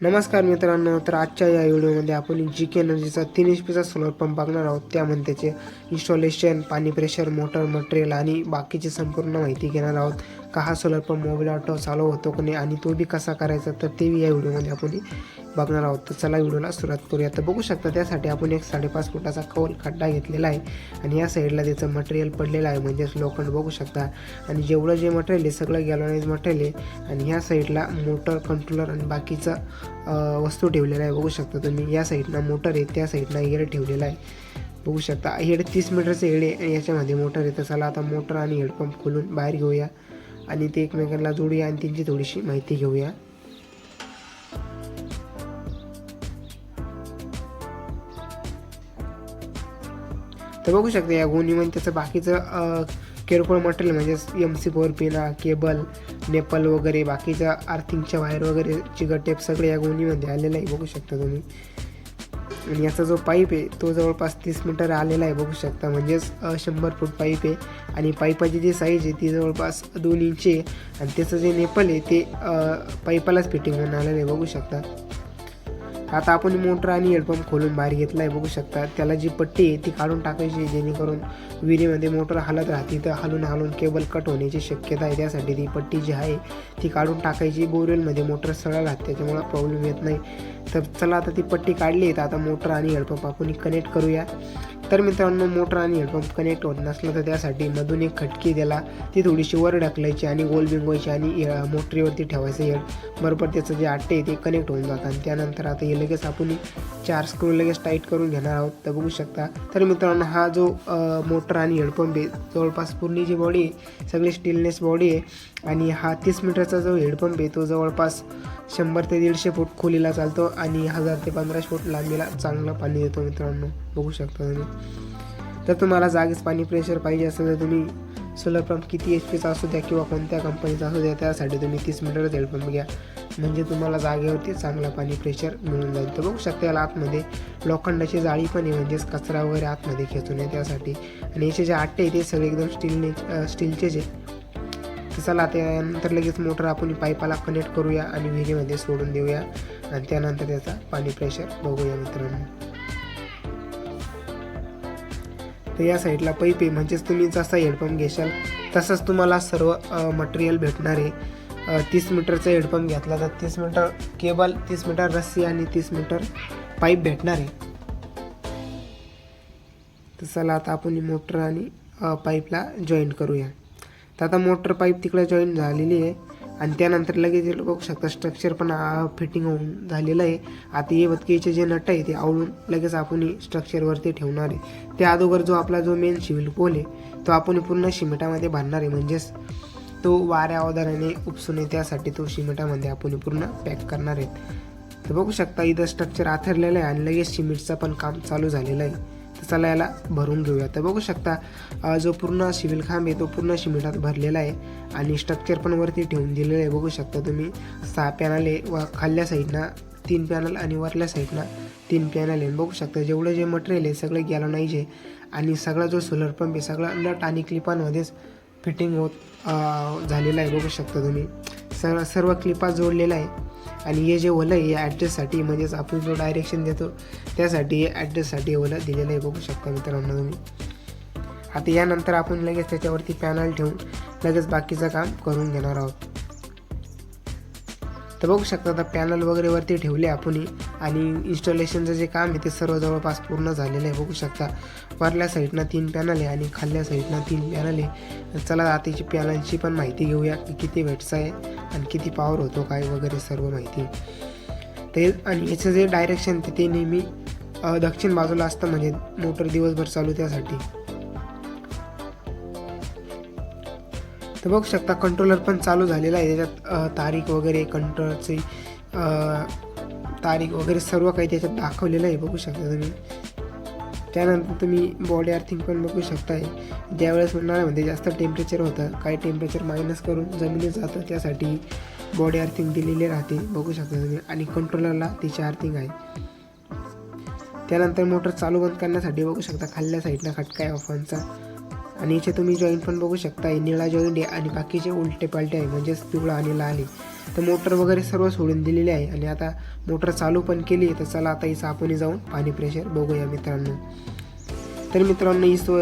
नमस्कार मित्रांनो तर आजच्या या व्हिडिओमध्ये आपण जी के एनर्जीचा तीन एच पीचा सोलर पंप बघणार आहोत. त्यामध्ये त्याचे इन्स्टॉलेशन पाणी प्रेशर मोटर मटेरियल आणि बाकीची संपूर्ण माहिती घेणार आहोत. का हा सोलर पंप मोबाईल ऑटो चालू होतो की नाही आणि तो बी कसा करायचा तर तेही या व्हिडिओमध्ये आपण बघणार आहोत. तर चला व्हिडिओला सुरुवात करूया. तर बघू शकता त्यासाठी आपण एक साडेपाच फुटाचा कौल खड्डा घेतलेला आहे आणि या साईडला त्याचं मटेरियल पडलेलं आहे. म्हणजेच लोखंड बघू शकता. आणि जेवढं जे मटेरियल आहे सगळं गॅलोनाइज मटेरियल आहे आणि ह्या साईडला मोटर कंट्रोलर आणि बाकीचं वस्तू ठेवलेलं आहे. बघू शकता तुम्ही या साईडनं मोटर आहे त्या साईडनं हेड ठेवलेला आहे. बघू शकता हेड तीस मीटरचं हेड आहे याच्यामध्ये मोटर आहे. तर चला आता मोटर आणि हेडपंप खोलून बाहेर घेऊया. आणि ते एकमेकांना जोडूया आणि त्यांची थोडीशी माहिती घेऊया. तर बघू शकता या गोणीमध्ये म्हणजे त्याचं बाकीचं किरकोळ मटेरियल म्हणजे एम सी फोर पिना केबल नेपल वगैरे बाकीच्या अर्थिंगच्या वायर वगैरे चिगट टेप सगळे या गोणीमध्ये आलेलं आहे. बघू शकता तुम्ही. आणि याचा जो पाईप आहे तो जवळपास तीस मीटर आलेला आहे बघू शकता. म्हणजेच शंभर फूट पाईप आहे. आणि पाईपाची जी साईज आहे ती जवळपास दोन इंच आहे. आणि त्याचं जे नेपल आहे ते पाईपालाच फिटिंग होऊन आलेलं आहे बघू शकता. आता आपण मोटर आणि हेडपंप खोलून बाहेर घेतला आहे बघू शकता. त्याला जी पट्टी आहे ती काढून टाकायची जेणेकरून विहिरीमध्ये मोटर हलत राहते. तर हलून हलून केबल कट होण्याची शक्यता आहे. त्यासाठी ती पट्टी जी आहे ती काढून टाकायची. बोरवेलमध्ये मोटर सरळ राहते त्याच्यामुळे प्रॉब्लेम येत नाही. तर चला आता ती पट्टी काढली आहे. तर आता मोटर आणि हेडपंप आपण कनेक्ट करूया. तर मित्रांनो मोटर आणि हेडपंप कनेक्ट होत नसलं तर त्यासाठी मधून एक खटकी दिला ती थोडीशी वर ढकलायची आणि गोल बिंगवायची आणि मोटरीवरती ठेवायचं हेड बरोबर त्याचं जे आटे आहे ते कनेक्ट होऊन जातं. आणि त्यानंतर आता हे लगेच आपण चार स्क्रू लगेच टाईट करून घेणार आहोत. तर बघू शकता. तर मित्रांनो हा जो मोटर आणि हेडपंप आहे जवळपास पूर्ण जी बॉडी आहे सगळी स्टीलनेस बॉडी आहे आणि हा तीस मीटरचा जो हेडपंप आहे तो जवळपास शंभर ते दीडशे फूट खोलीला चालतो आणि हजार ते पंधराशे फूट लांबीला चांगलं पाणी देतो मित्रांनो. बघू शकता तुम्ही. तर तुम्हाला जागेच पाणी प्रेशर पाहिजे असेल तर तुम्ही सोलर पंप किती एच पीचा असू द्या किंवा कोणत्या कंपनीचा असू द्या त्यासाठी तुम्ही तीस मीटरच हेडपंप घ्या. म्हणजे तुम्हाला जागेवरती चांगला पाणी प्रेशर मिळून जाईल. तर बघू शकता याला आतमध्ये लोखंडाची जाळी पण आहे म्हणजेच कचरा वगैरे आतमध्ये खेचू नये त्यासाठी. आणि याचे जे आट्टे आहे ते सगळे एकदम स्टीलने स्टीलचे स्टीलचेच चला त्यानंतर लगेच मोटर आपण पाईपाला कनेक्ट करूया आणि विहिरीमध्ये सोडून देऊया. आणि त्यानंतर त्याचा पाणी प्रेशर बघूया मित्रांनो. तर या साईडला पाईप आहे म्हणजेच तुम्ही जसा हेडपंप घेशाल तसंच तुम्हाला सर्व मटेरियल भेटणार आहे. तीस मीटरचा हेडपंप घेतला तर तीस मीटर केबल तीस मीटर रस्सी आणि तीस मीटर पाईप भेटणार आहे. तर चला आता आपण मोटर आणि पाईपला जॉईंट करूया. तर आता मोटर पाईप तिकडे जॉईन झालेली आहे. आणि त्यानंतर लगेच बघू शकता स्ट्रक्चर पण फिटिंग होऊन झालेलं आहे. आता येवतकीचे जे नट आहे ते आवळून लगेच आपण स्ट्रक्चरवरती ठेवणार आहे. त्या अगोदर जो आपला जो मेन शिविल पोल आहे तो आपण पूर्ण शिमिटामध्ये बांधणार आहे. म्हणजेच तो वाऱ्या अवधाराने उपसू नये त्यासाठी तो शिमिटामध्ये आपण पूर्ण पॅक करणार आहेत तर बघू शकता इथं स्ट्रक्चर आथरलेलं आहे आणि लगेच शिमिटचं पण काम चालू झालेलं आहे. तर चला याला भरून घेऊया तर बघू शकता जो पूर्ण शिविल खांब आहे तो पूर्ण शिमिटात भरलेला आहे आणि स्ट्रक्चर पण वरती ठेवून दिलेलं आहे. बघू शकता तुम्ही सहा पॅनल आहे. व खाल्ल्या साईडनं तीन पॅनल आणि वरल्या साईडनं तीन पॅनल आहे. बघू शकता जेवढं जे मटेरियल आहे सगळं गॅलोनाईज आहे आणि सगळा जो सोलर पंप आहे सगळा नट आणि क्लिपांमध्येच फिटिंग होत झालेला आहे. बघू शकता तुम्ही. सर्व सर्व क्लिपा जोडलेला आहे. आणि हे जे ओलं आहे ॲड्रेससाठी म्हणजेच आपण जो डायरेक्शन देतो त्यासाठी ॲड्रेससाठी ओलं दिलेलं आहे बघू शकता मित्रांनो तुम्ही. आता यानंतर आपण लगेच त्याच्यावरती पॅनल ठेवून लगेच बाकीचं काम करून घेणार आहोत. तर बघू शकता आता पॅनल वगैरे वरती ठेवले आपण आणि इन्स्टॉलेशनचं जे काम आहे ते सर्व जवळपास पूर्ण झालेलं आहे. बघू शकता वरल्या साईडनं तीन पॅनल आहे आणि खाल्ल्या साईडनं तीन पॅनल आहे. चला आताची पॅनलची पण माहिती घेऊया की किती वेटचा आहे आणि किती पॉवर होतो काय वगैरे सर्व माहिती. ते आणि याचं जे डायरेक्शन ते ते नेहमी दक्षिण बाजूला असतं म्हणजे मोटर दिवसभर चालू त्यासाठी. तर बघू शकता कंट्रोलर पण चालू झालेला आहे. त्याच्यात तारीख वगैरे कंट्रोलरचे तारीख वगैरे सर्व काही त्याच्यात दाखवलेलं आहे. बघू शकता तुम्ही. त्यानंतर तुम्ही बॉडी अर्थिंग पण बघू शकताय. ज्यावेळेस उन्हाळ्यामध्ये म्हणजे जास्त टेम्परेचर होतं काही टेम्परेचर मायनस करून जमिनीत जातं त्यासाठी बॉडी अर्थिंग दिलेली राहते. बघू शकता तुम्ही. आणि कंट्रोलरला तिची अर्थिंग आहे. त्यानंतर मोटर चालू बंद करण्यासाठी बघू शकता खाल्ल्या साईडला खटकाय आहे ऑफांचा आणि इथे तुम्ही जॉईंट पण बघू शकता. निळा जॉईंट आहे आणि बाकीचे उलटे पालटे आहे म्हणजेच पिवळा आणि लाल आहे. तर मोटर वगैरे सर्व सोडून दिलेली आहे आणि आता मोटर चालू पण केली तर चला आता इथं आपण जाऊन पाणी प्रेशर बघूया मित्रांनो. तर मित्रांनो ही सो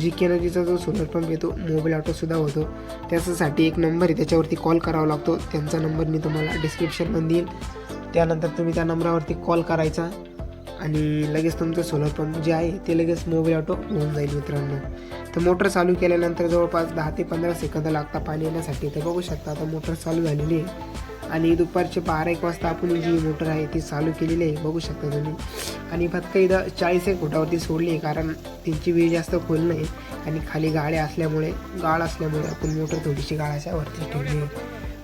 जी के एनर्जीचा जो सोलर पंप येतो मोबाईल ऑटोसुद्धा होतो. त्याच्यासाठी एक नंबर आहे त्याच्यावरती कॉल करावा लागतो. त्यांचा नंबर मी तुम्हाला डिस्क्रिप्शनमध्ये देईल त्यानंतर तुम्ही त्या नंबरावरती कॉल करायचा आणि लगेच तुमचं सोलर पंप जे आहे ते लगेच मोबाईल ऑटो होऊन जाईल मित्रांनो. तर मोटर चालू केल्यानंतर जवळपास दहा ते पंधरा सेकंद लागतात पाणी येण्यासाठी. तर बघू शकता आता मोटर चालू झालेली आहे. आणि दुपारचे बारा एक वाजता आपण जी मोटर आहे ती चालू केलेली आहे. बघू शकता तुम्ही. आणि फक्त इथं चाळीस एक फुटावरती सोडली आहे कारण त्यांची वीज जास्त खोल नाही. आणि खाली गाड्या असल्यामुळे गाळ असल्यामुळे आपण मोटर थोडीशी गाळाच्या वरती ठेवली आहे.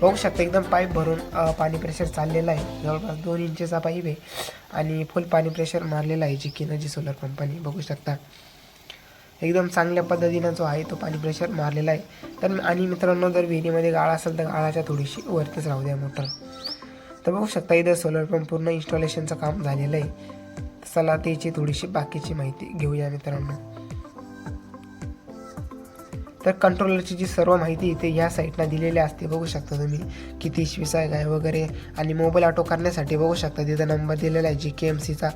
बघू शकता एकदम पाईप भरून पाणी प्रेशर चाललेलं आहे. जवळपास दोन इंचेचा पाईप आहे. आणि फुल पाणी प्रेशर मारलेला आहे जी किनर्जी सोलर पंपाने बघू शकता. एकदम चांगल्या पद्धतीनं जो आहे तो पाणी प्रेशर मारलेला आहे. तर आणि मित्रांनो जर विहिरीमध्ये गाळ असेल तर गाळाच्या थोडीशी वरतीच राहू द्या मोटर तर बघू शकता इथं सोलर पंप पूर्ण इन्स्टॉलेशनचं काम झालेलं आहे. चला त्याची थोडीशी बाकीची माहिती घेऊया मित्रांनो. तर कंट्रोलरची जी सर्व माहिती इथे ह्या साईटला दिलेली असते बघू शकता तुम्ही. किती शिवीस आहे वगैरे. आणि मोबाईल ऑटो करण्यासाठी बघू शकता तिथं नंबर दिलेला आहे जी के एम सीचा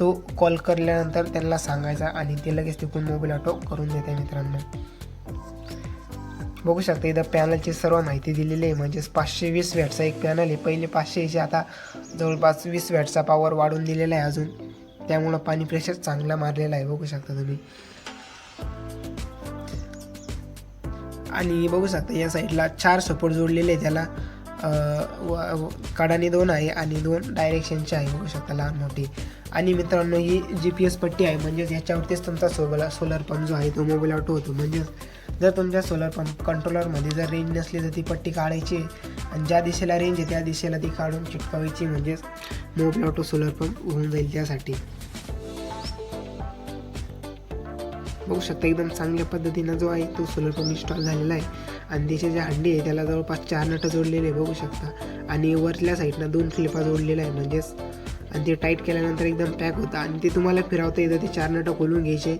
तो कॉल करल्यानंतर त्यांना सांगायचा आणि ते लगेच तिकडून मोबाईल ऑटो करून देते मित्रांनो. बघू शकता इथं पॅनलची सर्व माहिती दिलेली आहे. म्हणजेच पाचशे वीस वॅटचा एक पॅनल आहे. पहिले पाचशेचे आता जवळपास वीस वॅटचा पॉवर वाढून दिलेला आहे अजून. त्यामुळं पाणी प्रेशर चांगला मारलेला आहे. बघू शकता तुम्ही. आणि बघू शकता या साईडला चार सपोर्ट जोडलेले आहे त्याला. व- कडाने दोन आहे आणि दोन डायरेक्शनचे आहे बघू शकता लहान मोठी. आणि मित्रांनो ही जी पी एस पट्टी आहे म्हणजेच याच्यावरतीच तुमचा सोबला सोलर पंप जो आहे तो मोबाईल ऑटो होतो. म्हणजेच जर तुमच्या सोलर पंप कंट्रोलरमध्ये जर रेंज नसली तर ती पट्टी काढायची आणि ज्या दिशेला रेंज आहे त्या दिशेला ती काढून चिटकावायची म्हणजेच मोबाईल ऑटो सोलर पंप होऊन जाईल त्यासाठी. बघू शकता एकदम चांगल्या पद्धतीनं जो आहे तो सोलर पंप इन्स्टॉल झालेला आहे. आणि त्याचे जे हंडी आहे त्याला जवळपास चार नटं जोडलेले आहे बघू शकता. आणि वरल्या साईडनं दोन क्लिपा जोडलेल्या आहे म्हणजेच. आणि ते टाईट केल्यानंतर एकदम पॅक होतं. आणि ते तुम्हाला फिरवता येतं ते चार नटं खोलून घ्यायचे.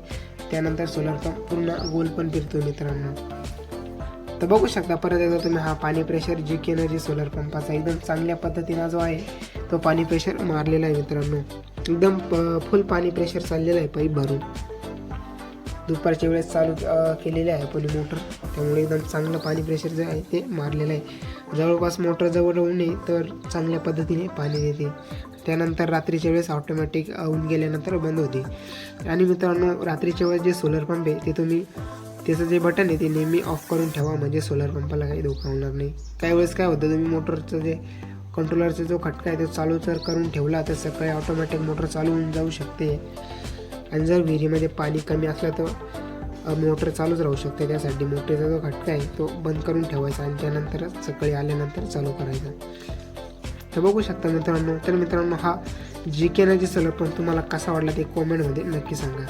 त्यानंतर सोलर पंप पूर्ण गोल पण फिरतो मित्रांनो. तर बघू शकता परत एकदा तुम्ही हा पाणी pressure G K energy solar पंपाचा एकदम चांगल्या पद्धतीनं जो आहे तो पाणी प्रेशर मारलेला आहे मित्रांनो. एकदम फुल पाणी प्रेशर चाललेलं आहे पाईप भरून. दुपारच्या वेळेस चालू केलेली केलेले आहे पण मोटर. त्यामुळे एकदम चांगलं पाणी प्रेशर जे आहे ते मारलेलं आहे. जवळपास मोटर जवळ राहू नये तर चांगल्या पद्धतीने पाणी देते त्यानंतर रात्रीच्या वेळेस ऑटोमॅटिक होऊन गेल्यानंतर बंद होते. आणि मित्रांनो रात्रीच्या वेळेस जे सोलर पंप आहे ते तुम्ही त्याचं जे बटन आहे ते नेहमी ऑफ करून ठेवा म्हणजे सोलर पंपाला काही धोका होणार नाही. काही वेळेस काय होतं तुम्ही मोटरचं जे कंट्रोलरचा जो खटका आहे तो चालू जर करून ठेवला तर सकाळी ऑटोमॅटिक मोटर चालू होऊन जाऊ शकते. आणि जर विहिरीमध्ये पाणी कमी असलं तर मोटर चालूच राहू शकते. त्यासाठी मोटरचा जो खटका आहे तो बंद करून ठेवायचा आणि त्यानंतरच सकाळी आल्यानंतर चालू करायचा. तर बघू शकता मित्रांनो. तर मित्रांनो हा जी के एनर्जी सलग पण तुम्हाला कसा वाटला ते कॉमेंटमध्ये नक्की सांगा.